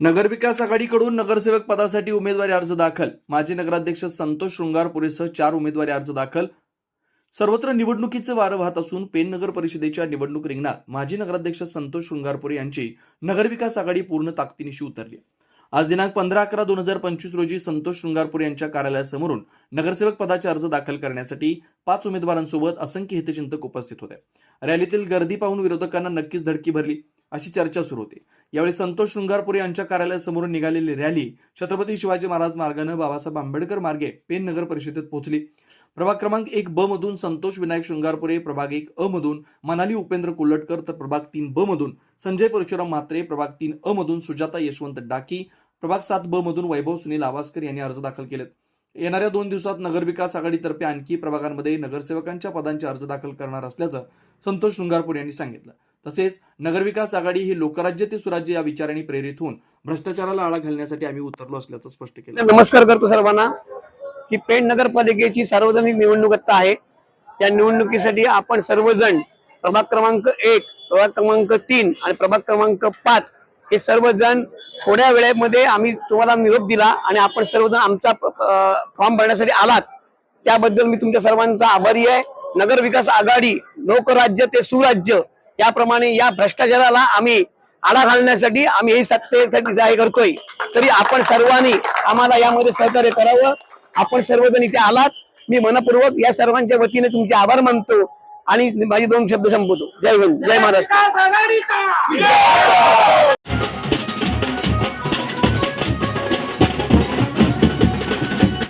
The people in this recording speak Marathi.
नगरविकास आघाडीकडून नगरसेवक पदासाठी उमेदवारी अर्ज दाखल. माजी नगराध्यक्ष संतोष शृंगारपुरेसह चार उमेदवारी अर्ज दाखल. सर्वत्र निवडणुकीचे वारं वाहत असून पेन नगर परिषदेच्या निवडणूक रिंगणात माजी नगराध्यक्ष संतोष शृंगारपुरे यांची नगरविकास आघाडी पूर्ण ताकदीनिशी उतरली आज दिनांक पंधरा अकरा दोन हजार पंचवीस रोजी संतोष शृंगारपुरे यांच्या कार्यालयासमोरून नगरसेवक पदाचे अर्ज दाखल करण्यासाठी पाच उमेदवारांसोबत असंख्य हितचिंतक उपस्थित होते. रॅलीतील गर्दी पाहून विरोधकांना नक्कीच धडकी भरली अशी चर्चा सुरू होती. यावेळी संतोष शृंगारपुरे यांच्या कार्यालयासमोरून निघालेली रॅली छत्रपती शिवाजी महाराज मार्गानं बाबासाहेब आंबेडकर मार्गे पेन नगर परिषदेत पोहोचली. प्रभाग क्रमांक एक ब मधून संतोष विनायक शृंगारपुरे प्रभाग एक अ मधून मनाली उपेंद्र कुल्लटकर तर प्रभाग तीन ब मधून संजय परशुराम म्हात्रे प्रभाग तीन अ मधून सुजाता यशवंत डाकी प्रभाग सात ब मधून वैभव सुनील आवासकर यांनी अर्ज दाखल केलेत. येणाऱ्या दोन दिवसात नगरविकास आघाडीतर्फे आणखी प्रभागांमध्ये नगरसेवकांच्या पदांचे अर्ज दाखल करणार असल्याचं संतोष शृंगारपूर यांनी सांगितलं. तसेच नगरविकास आघाडी ही लोकराज्य ते सुराज्य या विचाराने प्रेरित होऊन भ्रष्टाचाराला आळा घालण्यासाठी आम्ही उतरलो असल्याचं स्पष्ट केलं. नमस्कार करतो सर्वांना. की पेण नगरपालिकेची सार्वजनिक निवडणूक आता आहे. त्या निवडणुकीसाठी आपण सर्वजण प्रभाग क्रमांक एक प्रभाग क्रमांक तीन आणि प्रभाग क्रमांक पाच हे सर्वजण थोड्या वेळेमध्ये आम्ही तुम्हाला निरोप दिला आणि आपण सर्वजण आमचा फॉर्म भरण्यासाठी आलात. त्याबद्दल मी तुमच्या सर्वांचा आभारी आहे. नगर विकास आघाडी लोकराज्य ते सुराज्य याप्रमाणे या भ्रष्टाचाराला आम्ही आळा घालण्यासाठी आम्ही हे सत्तेसाठी जाहीर करतोय. तरी आपण सर्वांनी आम्हाला यामध्ये सहकार्य करावं. आपण सर्वजण इथे आलात. मी मनपूर्वक या सर्वांच्या वतीने तुमचे आभार मानतो आणि माझे दोन शब्द संपवतो. जय हिंद. जय महाराष्ट्र.